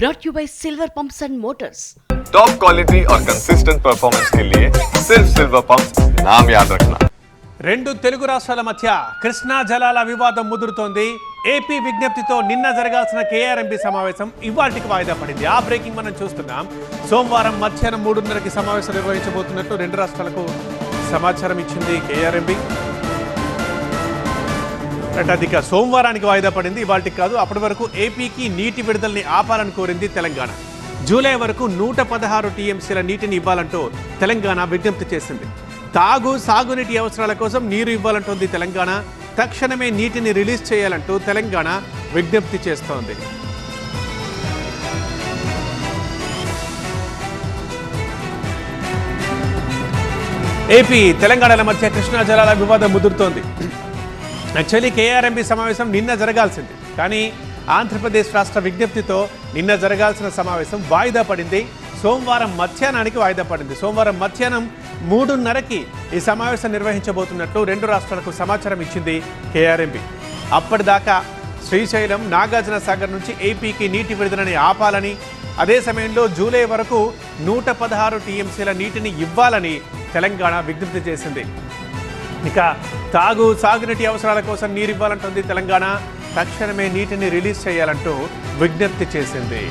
brought you by Silver Pumps and Motors. Top quality और consistent performance के लिए सिर्फ सिल्वर पंप नाम याद रखना రెండు తెలుగు రాష్ట్రాల మధ్య కృష్ణా జలాల వివాదం ముదురుతోంది ఏపీ విజ్ఞప్తితో నిన్న జరగాల్సిన కేఆర్ఎంపీ సమావేశం ఇవాటికి వాయిదా పడింది ఆ బ్రేకింగ్ మనం చూస్తున్నాం సోమవారం మధ్యాహ్నం మూడున్నరకి సమావేశం నిర్వహించబోతున్నట్టు రెండు రాష్ట్రాలకు సమాచారం ఇచ్చింది కేఆర్ఎంపీ అధిక సోమవారానికి వాయిదా పడింది ఇవాటికి కాదు. అప్పటి వరకు ఏపీకి నీటి విడుదలని ఆపాలని కోరింది తెలంగాణ. జూలై వరకు నూట పదహారు టీఎంసీల నీటిని ఇవ్వాలంటూ తెలంగాణ విజ్ఞప్తి చేసింది. తాగు సాగునీటి అవసరాల కోసం నీరు ఇవ్వాలంటోంది తెలంగాణ. తక్షణమే నీటిని రిలీజ్ చేయాలంటూ తెలంగాణ విజ్ఞప్తి చేస్తోంది. ఏపీ తెలంగాణల మధ్య కృష్ణా జలాల వివాదం ముదురుతోంది. యాక్చువల్లీ కేఆర్ఎంపీ సమావేశం నిన్న జరగాల్సింది. కానీ ఆంధ్రప్రదేశ్ రాష్ట్ర విజ్ఞప్తితో నిన్న జరగాల్సిన సమావేశం వాయిదా పడింది. సోమవారం మధ్యాహ్నానికి వాయిదా పడింది. సోమవారం మధ్యాహ్నం మూడున్నరకి ఈ సమావేశం నిర్వహించబోతున్నట్లు రెండు రాష్ట్రాలకు సమాచారం ఇచ్చింది కేఆర్ఎంపీ అప్పటిదాకా శ్రీశైలం నాగార్జున సాగర్ నుంచి ఏపీకి నీటి విడుదలని ఆపాలని అదే సమయంలో జూలై వరకు నూట పదహారు టీఎంసీల నీటిని ఇవ్వాలని తెలంగాణ విజ్ఞప్తి చేసింది. ఇక తాగు సాగునీటి అవసరాల కోసం నీరు ఇవ్వాలంటుంది తెలంగాణ. తక్షణమే నీటిని రిలీజ్ చేయాలంటూ విజ్ఞప్తి చేసింది.